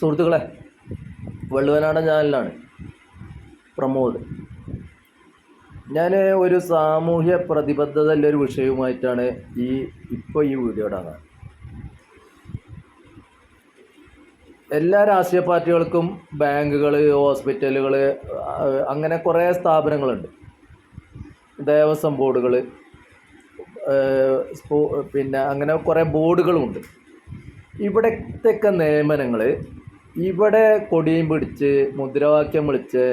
സുഹൃത്തുക്കളെ വള്ളുവനാടൻ ചാനലാണ് പ്രമോദ്. ഞാൻ ഒരു സാമൂഹ്യ പ്രതിബദ്ധത ഒരു വിഷയവുമായിട്ടാണ് ഈ ഇപ്പോൾ ഈ വീഡിയോ ഇടാൻ എല്ലാ രാഷ്ട്രീയ പാർട്ടികൾക്കും ബാങ്കുകൾ ഹോസ്പിറ്റലുകൾ അങ്ങനെ കുറേ സ്ഥാപനങ്ങളുണ്ട്. ദേവസ്വം ബോർഡുകൾ പിന്നെ അങ്ങനെ കുറേ ബോർഡുകളുമുണ്ട്. ഇവിടത്തെയൊക്കെ നിയമനങ്ങൾ ഇവിടെ കൊടിയും പിടിച്ച് മുദ്രാവാക്യം വിളിച്ച്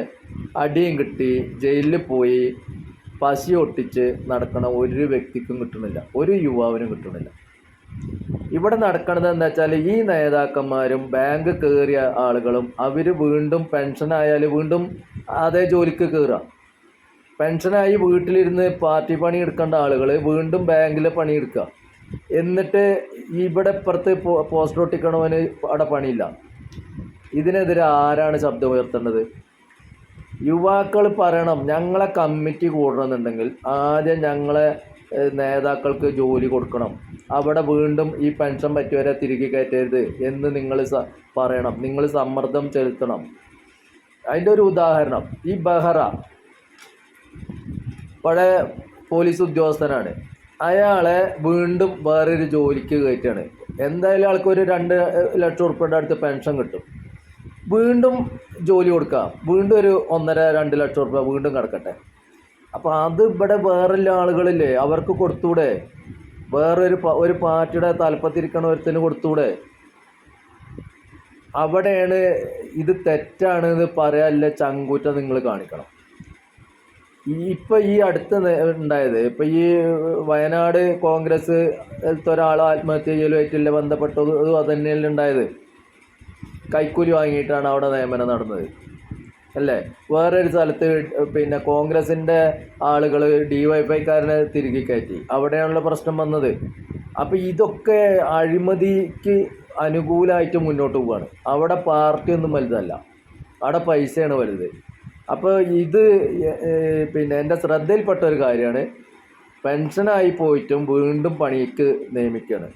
അടിയും കിട്ടി ജയിലിൽ പോയി പശി ഒട്ടിച്ച് നടക്കണ ഒരു വ്യക്തിക്കും കിട്ടുന്നില്ല. ഒരു യുവാവിനും കിട്ടുന്നില്ല. ഇവിടെ നടക്കണത് എന്താ വെച്ചാൽ ഈ നേതാക്കന്മാരും ബാങ്ക് കയറിയ ആളുകളും അവർ വീണ്ടും പെൻഷനായാൽ വീണ്ടും അതേ ജോലിക്ക് കയറുക. പെൻഷനായി വീട്ടിലിരുന്ന് പാർട്ടി പണി എടുക്കേണ്ട ആളുകൾ വീണ്ടും ബാങ്കിൽ പണിയെടുക്കുക എന്നിട്ട് ഇവിടെ ഇപ്പുറത്ത് പോസ്റ്റർ ഒട്ടിക്കണവന് അവിടെ പണിയില്ല. ഇതിനെതിരെ ആരാണ് ശബ്ദം ഉയർത്തേണ്ടത് യുവാക്കൾ പറയണം ഞങ്ങളെ കമ്മിറ്റി കൂടണമെന്നുണ്ടെങ്കിൽ ആദ്യം ഞങ്ങളെ നേതാക്കൾക്ക് ജോലി കൊടുക്കണം. അവിടെ വീണ്ടും ഈ പെൻഷൻ പറ്റിയവരെ തിരികെ കയറ്റരുത് എന്ന് നിങ്ങൾ പറയണം. നിങ്ങൾ സമ്മർദ്ദം ചെലുത്തണം. അതിന്റെ ഒരു ഉദാഹരണം ഈ ബഹ്റ പഴയ പോലീസ് ഉദ്യോഗസ്ഥനാണ്. അയാളെ വീണ്ടും വേറൊരു ജോലിക്ക് കയറ്റാണ് എന്തായാലും ആൾക്കൊരു രണ്ട് ലക്ഷം ഉറുപ്പിയുടെ അടുത്ത് പെൻഷൻ കിട്ടും. വീണ്ടും ജോലി കൊടുക്കാം. വീണ്ടും ഒരു ഒന്നര രണ്ട് ലക്ഷം രൂപ വീണ്ടും കിടക്കട്ടെ. അപ്പോൾ അത് ഇവിടെ വേറെയുള്ള ആളുകളില്ലേ അവർക്ക് കൊടുത്തൂടെ? വേറൊരു ഒരു പാർട്ടിയുടെ തലപ്പത്തിരിക്കണ ഒരുത്തിന് കൊടുത്തൂടെ? അവിടെയാണ് ഇത് തെറ്റാണ് എന്ന് പറയാനുള്ള ചങ്കൂറ്റം നിങ്ങൾ കാണിക്കണം. ഇപ്പം ഈ അടുത്ത് ഉണ്ടായത് ഇപ്പം ഈ വയനാട് കോൺഗ്രസ് ഒരാൾ ആത്മഹത്യ ചെയ്യലുമായിട്ടില്ല ബന്ധപ്പെട്ടത് അത് തന്നെയല്ലേ ഉണ്ടായത്? കൈക്കൂലി വാങ്ങിയിട്ടാണ് അവിടെ നിയമനം നടന്നത്. അല്ലേ? വേറൊരു സ്ഥലത്ത് പിന്നെ കോൺഗ്രസിന്റെ ആളുകൾ ഡി വൈ ഫൈക്കാരനെ തിരികെ കയറ്റി. അവിടെയാണല്ലോ പ്രശ്നം വന്നത്. അപ്പോൾ ഇതൊക്കെ അഴിമതിക്ക് അനുകൂലമായിട്ട് മുന്നോട്ട് പോവാണ്. അവിടെ പാർട്ടിയൊന്നും വലുതല്ല. അവിടെ പൈസയാണ് വലുത്. അപ്പോൾ ഇത് പിന്നെ എന്റെ ശ്രദ്ധയിൽപ്പെട്ട ഒരു കാര്യമാണ് പെൻഷനായി പോയിട്ടും വീണ്ടും പണിക്ക് നിയമിക്കുകയാണ്.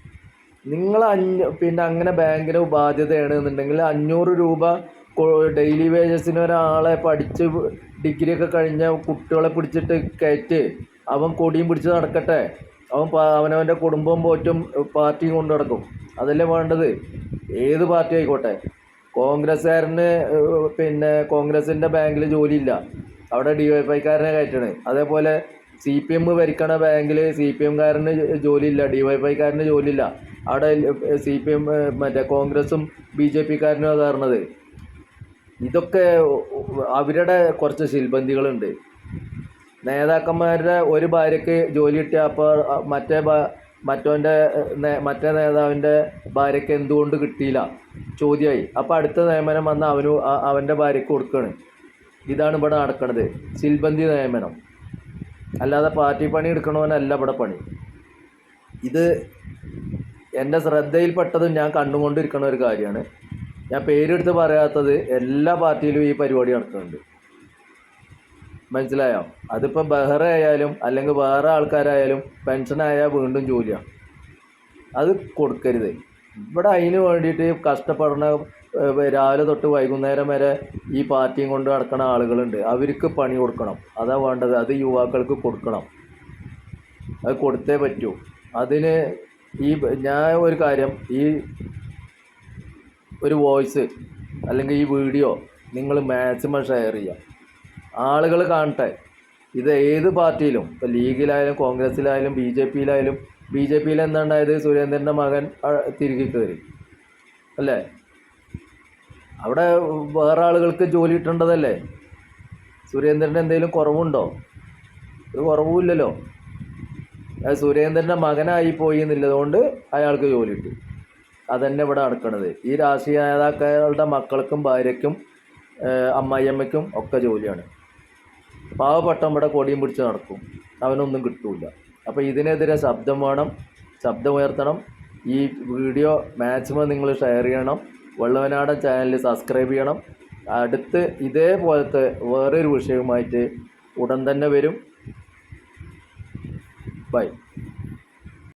നിങ്ങൾ അഞ്ഞ പിന്നെ അങ്ങനെ ബാങ്കിന് ബാധ്യതയാണ് എന്നുണ്ടെങ്കിൽ അഞ്ഞൂറ് രൂപ ഡെയിലി വേജസിന് ഒരാളെ പഠിച്ച് ഡിഗ്രി ഒക്കെ കഴിഞ്ഞ കുട്ടികളെ പിടിച്ചിട്ട് കയറ്റ് അവൻ കൊടിയും പിടിച്ച് നടക്കട്ടെ. അവൻ അവനവന്റെ കുടുംബം പോറ്റും പാർട്ടിയും കൊണ്ടു നടക്കും. അതല്ലേ വേണ്ടത്? ഏത് പാർട്ടി ആയിക്കോട്ടെ? കോൺഗ്രസ്സുകാരന് പിന്നെ കോൺഗ്രസിന്റെ ബാങ്കിൽ ജോലിയില്ല. അവിടെ ഡി വൈ ഫൈക്കാരനെ കയറ്റണേ. അതേപോലെ സി പി എം ഭരിക്കണ ബാങ്കിൽ സി പി എംകാരന് ജോലിയില്ല ഡി വൈ ഫൈക്കാരന് ജോലിയില്ല. അവിടെ സി പി എം മറ്റേ കോൺഗ്രസും ബി ജെ പിക്കാരനും കയറണത് ഇതൊക്കെ അവരുടെ കുറച്ച് ശിൽബന്ധികളുണ്ട് നേതാക്കന്മാരുടെ ഒരു ഭാര്യയ്ക്ക് ജോലി കിട്ടിയ അപ്പോൾ മറ്റേ മറ്റോന്റെ മറ്റേ നേതാവിന്റെ ഭാര്യയ്ക്ക് എന്തുകൊണ്ട് കിട്ടിയില്ല? ചോദ്യമായി അപ്പോൾ അടുത്ത നിയമനം വന്ന് അവന് അവന്റെ ഭാര്യയ്ക്ക് കൊടുക്കുകയാണ് ഇതാണ് ഇവിടെ നടക്കുന്നത് സിൽബന്തി നിയമനം. അല്ലാതെ പാർട്ടി പണി എടുക്കണവനല്ല ഇവിടെ പണി. ഇത് എന്റെ ശ്രദ്ധയിൽപ്പെട്ടതും ഞാൻ കണ്ടുകൊണ്ടിരിക്കുന്ന ഒരു കാര്യമാണ്. ഞാൻ പേരെടുത്ത് പറയാത്തത് എല്ലാ പാർട്ടിയിലും ഈ പരിപാടി നടക്കുന്നുണ്ട്. മനസ്സിലായോ? അതിപ്പോൾ ബഹ്റ ആയാലും അല്ലെങ്കിൽ വേറെ ആൾക്കാരായാലും പെൻഷനായാൽ വീണ്ടും ജോലിയാണ്. അത് കൊടുക്കരുത്. ഇവിടെ അതിന് വേണ്ടിയിട്ട് കഷ്ടപ്പെടുന്ന രാവിലെ തൊട്ട് വൈകുന്നേരം വരെ ഈ പാർട്ടിയും കൊണ്ട് നടക്കുന്ന ആളുകളുണ്ട്. അവർക്ക് പണി കൊടുക്കണം. അതാ വേണ്ടത്. അത് യുവാക്കൾക്ക് കൊടുക്കണം. അത് കൊടുത്തേ പറ്റൂ. അതിന് ഈ ഞാൻ ഒരു കാര്യം. ഈ ഒരു വോയിസ് അല്ലെങ്കിൽ ഈ വീഡിയോ നിങ്ങൾ മാക്സിമം ഷെയർ ചെയ്യുക. ആളുകൾ കാണട്ടെ. ഇത് ഏത് പാർട്ടിയിലും ഇപ്പോൾ ലീഗിലായാലും കോൺഗ്രസ്സിലായാലും ബി ജെ പിയിലായാലും ബി ജെ പിയിൽ എന്താണ്ടായത് സുരേന്ദ്രന്റെ മകൻ തിരികെ കയറി. അല്ലേ? അവിടെ വേറെ ആളുകൾക്ക് ജോലി കിട്ടേണ്ടതല്ലേ? സുരേന്ദ്രന്റെ എന്തെങ്കിലും കുറവുണ്ടോ? ഒരു കുറവുമില്ലല്ലോ. അത് സുരേന്ദ്രന്റെ മകനായി പോയി എന്നുള്ളതുകൊണ്ട് അയാൾക്ക് ജോലി കിട്ടി. അതന്നെ ഇവിടെ നടക്കണത്. ഈ രാഷ്ട്രീയ നേതാക്കളുടെ മക്കൾക്കും ഭാര്യയ്ക്കും അമ്മായിയമ്മയ്ക്കും ഒക്കെ ജോലിയാണ്. പാവപ്പെട്ടം ഇവിടെ കൊടിയും പിടിച്ച് നടക്കും. അവനൊന്നും കിട്ടൂല. അപ്പോൾ ഇതിനെതിരെ ശബ്ദം വേണം ശബ്ദമുയർത്തണം ഈ വീഡിയോ മാക്സിമം നിങ്ങൾ ഷെയർ ചെയ്യണം. വെള്ളവനാടൻ ചാനൽ സബ്സ്ക്രൈബ് ചെയ്യണം. അടുത്ത് ഇതേപോലത്തെ വേറൊരു വിഷയവുമായിട്ട് ഉടൻ തന്നെ വരും. ബൈ